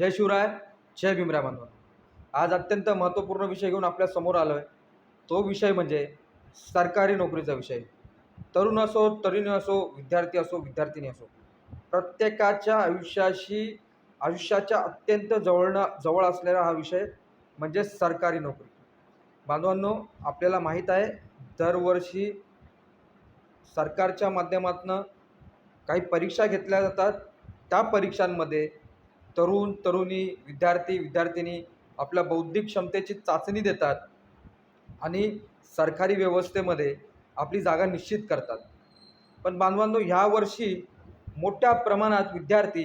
जय शिवराय जय भीमराय बांधव आज अत्यंत महत्त्वपूर्ण विषय घेऊन आपल्यासमोर आलो आहे तो विषय म्हणजे सरकारी नोकरीचा विषय. तरुण असो तरुणी असो विद्यार्थी असो विद्यार्थिनी असो प्रत्येकाच्या आयुष्याशी आयुष्याच्या अत्यंत जवळनं जवळ असलेला हा विषय म्हणजे सरकारी नोकरी. बांधवांनो आपल्याला माहीत आहे दरवर्षी सरकारच्या माध्यमातून काही परीक्षा घेतल्या जातात. त्या परीक्षांमध्ये तरुण तरुणी विद्यार्थी विद्यार्थिनी आपल्या बौद्धिक क्षमतेची चाचणी देतात आणि सरकारी व्यवस्थेमध्ये आपली जागा निश्चित करतात. पण बांधवांनो ह्या वर्षी मोठ्या प्रमाणात विद्यार्थी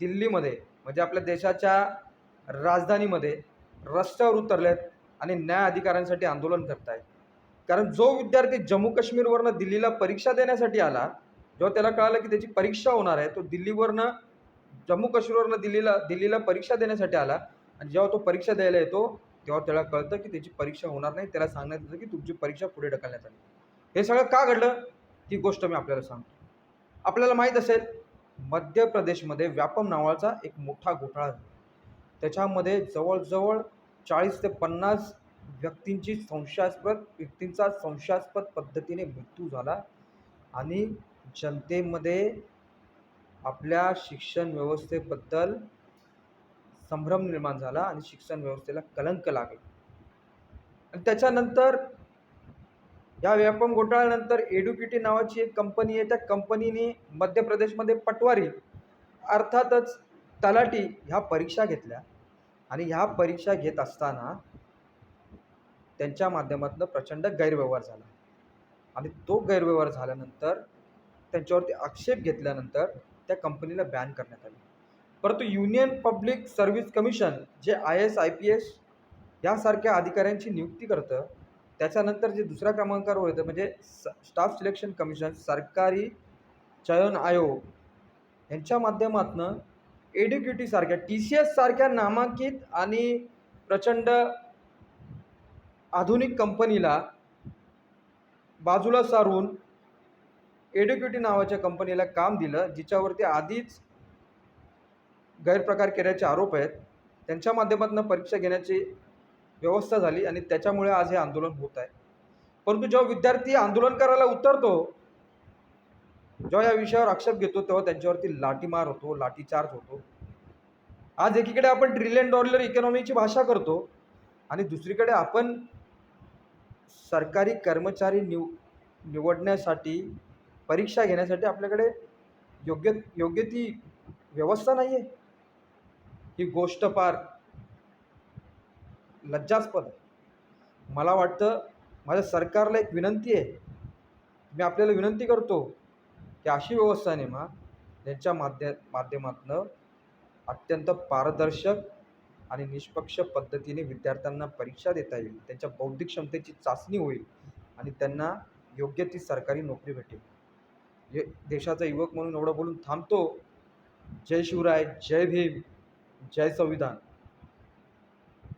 दिल्लीमध्ये म्हणजे आपल्या देशाच्या राजधानीमध्ये रस्त्यावर उतरलेत आणि न्याय अधिकाऱ्यांसाठी आंदोलन करत आहेत कारण जो विद्यार्थी जम्मू काश्मीरवरनं दिल्लीला परीक्षा देण्यासाठी आला जेव्हा त्याला कळालं की त्याची परीक्षा होणार आहे तो दिल्लीवरनं जम्मू काश्मीरवरनं दिल्लीला दिल्लीला परीक्षा देण्यासाठी आला. आणि जेव्हा तो परीक्षा द्यायला येतो तेव्हा त्याला कळतं की त्याची परीक्षा होणार नाही. त्याला सांगण्यात येतं की तुमची परीक्षा पुढे ढकलण्यात आली. हे सगळं का घडलं? ती गोष्ट मी आपल्याला सांगतो. आपल्याला माहीत असेल मध्य प्रदेशमध्ये व्यापम नावाचा एक मोठा घोटाळा त्याच्यामध्ये जवळजवळ चाळीस ते पन्नास व्यक्तींची संशयास्पद व्यक्तींचा संशयास्पद पद्धतीने मृत्यू झाला. आणि जनतेमध्ये आपल्या शिक्षण व्यवस्थेबद्दल संभ्रम निर्माण झाला आणि शिक्षण व्यवस्थेला कलंक लागला. आणि त्याच्यानंतर या व्यापम घोटाळ्यानंतर एड्युकिटी नावाची एक कंपनी आहे. त्या कंपनीने मध्य प्रदेशमध्ये पटवारी अर्थातच तलाठी ह्या परीक्षा घेतल्या. आणि ह्या परीक्षा घेत असताना त्यांच्या माध्यमातून प्रचंड गैरव्यवहार झाला. आणि तो गैरव्यवहार झाल्यानंतर त्यांच्यावरती आक्षेप घेतल्यानंतर त्या कंपनीला बॅन करण्यात आली. परंतु युनियन पब्लिक सर्व्हिस कमिशन जे I S I P S यासारख्या अधिकाऱ्यांची नियुक्ती करतं त्याच्यानंतर जे दुसऱ्या क्रमांकावर येतं म्हणजे स स्टाफ सिलेक्शन कमिशन सरकारी चयन आयोग यांच्या माध्यमातून एड्युकेटीसारख्या टी सी एस सारख्या नामांकित आणि प्रचंड आधुनिक कंपनीला बाजूला सारून एडुक्युटी नावाच्या कंपनीला काम दिलं जिच्यावरती आधीच गैरप्रकार केल्याचे आरोप आहेत. त्यांच्या माध्यमातून परीक्षा घेण्याची व्यवस्था झाली आणि त्याच्यामुळे आज हे आंदोलन होत आहे. परंतु जेव्हा विद्यार्थी आंदोलन करायला उतरतो जेव्हा या विषयावर आक्षेप घेतो तेव्हा त्यांच्यावरती लाठीमार होतो लाठीचार्ज होतो. आज एकीकडे आपण ट्रिलियन डॉलर इकॉनॉमीची भाषा करतो आणि दुसरीकडे आपण सरकारी कर्मचारी निव निवडण्यासाठी परीक्षा घेण्यासाठी आपल्याकडे योग्य योग्य ती व्यवस्था नाही आहे ही गोष्ट फार लज्जास्पद आहे. मला वाटतं माझ्या सरकारला एक विनंती आहे. मी आपल्याला विनंती करतो की अशी व्यवस्था नेमा ज्यांच्या माध्य माध्यमातून अत्यंत पारदर्शक आणि निष्पक्ष पद्धतीने विद्यार्थ्यांना परीक्षा देता येईल त्यांच्या बौद्धिक क्षमतेची चाचणी होईल आणि त्यांना योग्य ती सरकारी नोकरी भेटेल. देशाचा युवक म्हणून एवढं बोलून थांबतो. जय शिवराय जय भीम जय संविधान.